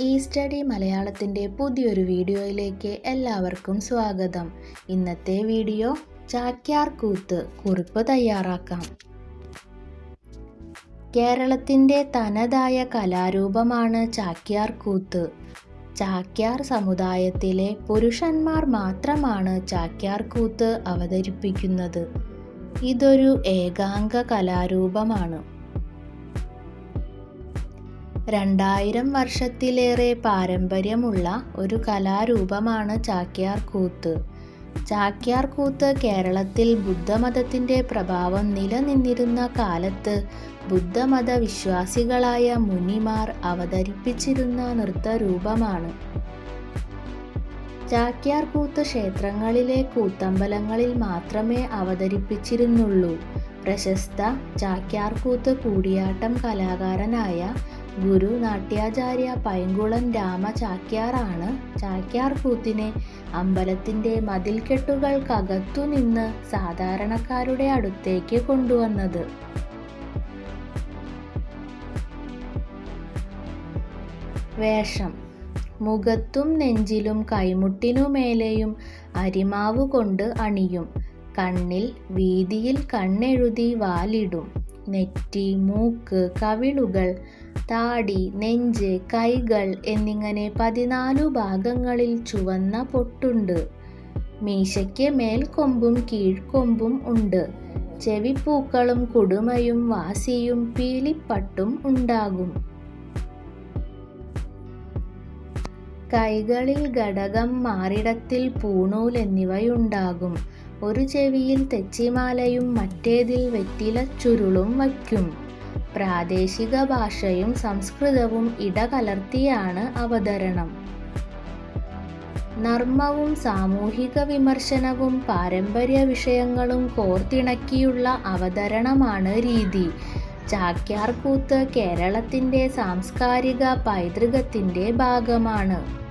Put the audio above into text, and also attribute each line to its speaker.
Speaker 1: ഈ സ്റ്റഡി മലയാളത്തിന്റെ പുതിയൊരു വീഡിയോയിലേക്ക് എല്ലാവർക്കും സ്വാഗതം. ഇന്നത്തെ വീഡിയോ ചാക്യാർ കൂത്ത് കുറിപ്പ് തയ്യാറാക്കാം. കേരളത്തിന്റെ തനതായ കലാരൂപമാണ് ചാക്യാർ കൂത്ത് ചാക്യാർ സമുദായത്തിലെ പുരുഷന്മാർ മാത്രമാണ് ചാക്യാർ കൂത്ത് അവതരിപ്പിക്കുന്നത്. ഇതൊരു ഏകാംഗ കലാരൂപമാണ്. രണ്ടായിരം വർഷത്തിലേറെ പാരമ്പര്യമുള്ള ഒരു കലാരൂപമാണ് ചാക്യാർ കൂത്ത് ചാക്യാർ കൂത്ത് കേരളത്തിൽ ബുദ്ധമതത്തിന്റെ പ്രഭാവം നിലനിന്നിരുന്ന കാലത്ത് ബുദ്ധമത വിശ്വാസികളായ മുനിമാർ അവതരിപ്പിച്ചിരുന്ന നൃത്തരൂപമാണ്. ചാക്യാർ കൂത്ത് ക്ഷേത്രങ്ങളിലെ കൂത്തമ്പലങ്ങളിൽ മാത്രമേ അവതരിപ്പിച്ചിരുന്നുള്ളൂ. പ്രശസ്ത ചാക്യാർ കൂത്ത് കൂടിയാട്ടം കലാകാരനായ ഗുരു നാട്യാചാര്യ പൈങ്കുളം രാമ ചാക്യാറാണ്. ചാക്യാർ കൂത്തിനെ അമ്പലത്തിന്റെ മതിൽക്കെട്ടുകൾക്കകത്തു നിന്ന് സാധാരണക്കാരുടെ അടുത്തേക്ക് കൊണ്ടുവന്നത്. വേഷം. മുഖത്തും നെഞ്ചിലും കൈമുട്ടിനുമേലെയും അരിമാവ് കൊണ്ട് അണിയും. കണ്ണിൽ വീതിയിൽ കണ്ണെഴുതി വാലിടും. നെറ്റി മൂക്ക് കവിളുകൾ താടി നെഞ്ച് കൈകൾ എന്നിങ്ങനെ പതിനാലു ഭാഗങ്ങളിൽ ചുവന്ന പൊട്ടുണ്ട്. മീശയ്ക്ക് മേൽക്കൊമ്പും കീഴ്ക്കൊമ്പും ഉണ്ട്. ചെവിപ്പൂക്കളും കുടുമയും വാസിയും പീലിപ്പട്ടും ഉണ്ടാകും. കൈകളിൽ ഘടകം മാറിടത്തിൽ പൂണൂൽ എന്നിവയുണ്ടാകും. ഒരു ചെവിയിൽ തെച്ചിമാലയും മറ്റേതിൽ വെറ്റില ചുരുളും വയ്ക്കും. പ്രാദേശിക ഭാഷയും സംസ്കൃതവും ഇടകലർത്തിയാണ് അവതരണം. നർമ്മവും സാമൂഹിക വിമർശനവും പാരമ്പര്യ വിഷയങ്ങളും കോർത്തിണക്കിയുള്ള അവതരണമാണ് രീതി. ചാക്യാർകൂത്ത് കേരളത്തിന്റെ സാംസ്കാരിക പൈതൃകത്തിന്റെ ഭാഗമാണ്.